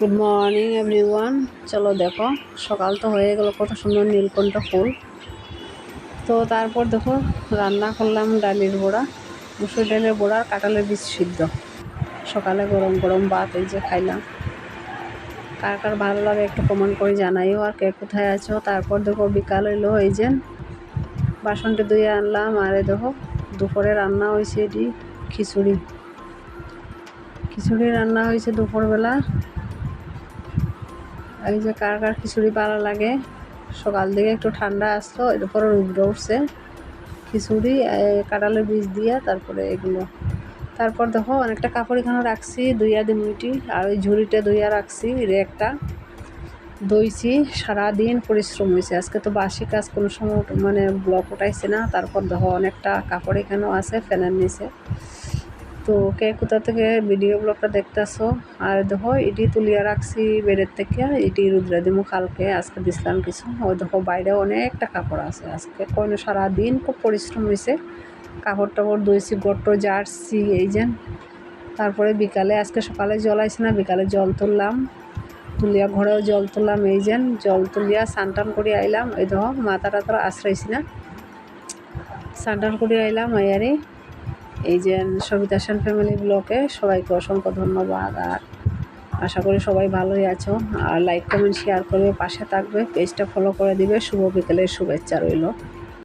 Good morning everyone চলো দেখো, সকাল তো হয়ে গেল, কত সুন্দর নীলকণ্ঠ ফুল। তো তারপর দেখো, রান্না করলাম ডালের বড়া, মুসুর ডালের বড়া আর কাঁঠালের বীজ সিদ্ধ। সকালে গরম গরম ভাত এই যে খাইলাম। কার কার ভালো লাগে একটু কমেন্ট করে জানাইও আর কে কোথায় আছো। তারপর দেখো, বিকাল হইল, এই যে বাসনটা ধুয়ে আনলাম, আর এই দেখো, দুপুরে রান্না হয়েছে এটি খিচুড়ি। খিচুড়ি রান্না হয়েছে দুপুরবেলা। এই যে কার কার খিচুড়ি ভালো লাগে? সকাল দিকে একটু ঠান্ডা আসতো এর উপরে রুদ্র উঠছে। খিচুড়ি কাঁঠালের বীজ দিয়ে, তারপরে এগুলো। তারপর দেখো, অনেকটা কাপড় এখানে রাখছি দুইয়া দিমিটি আর ওই ঝুড়িটা দুইয়া রাখছি রেকটা দইছি, সারাদিন পরিশ্রম হয়েছে। আজকে তো বাসি কাজ, কোনো সময় মানে ব্লক উঠাইছে না। তারপর দেখো, অনেকটা কাপড় এখানেও আছে, ফ্যানের নিচে। তো কে কোথা থেকে ভিডিও ব্লগটা দেখতেছো? আর দেখো, এটি তুলিয়া রাখছি বেডের থেকে, এটি রুদ্রা দিমু কালকে, আজকে দিছিলাম কিছু। ওই দেখো, বাইরে অনেকটা কাপড় আছে আজকে। কোনো সারাদিন খুব পরিশ্রম হয়েছে কাপড় টাপড় ধুয়েছি গট্ট, জার্সি, এই যে। তারপরে বিকালে, আজকে সকালে জল আইছে না, বিকালে জল তুললাম। তুলিয়া ঘরেও জল তুললাম, এই যে। জল তুলিয়া স্নান টান করে আইলাম। এই দেখো, মাথা টাতার আশ্রইছি না। স্নান টান করে আইলাম আয়ারে এই যে সবিতা সেন ফ্যামিলি ব্লকে সবাইকে অসংখ্য ধন্যবাদ আর আশা করি সবাই ভালোই আছো। আর লাইক কমেন্ট শেয়ার করবে পাশে থাকবে পেজটা ফলো করে দিবে। শুভ বিকেলের শুভেচ্ছা রইল।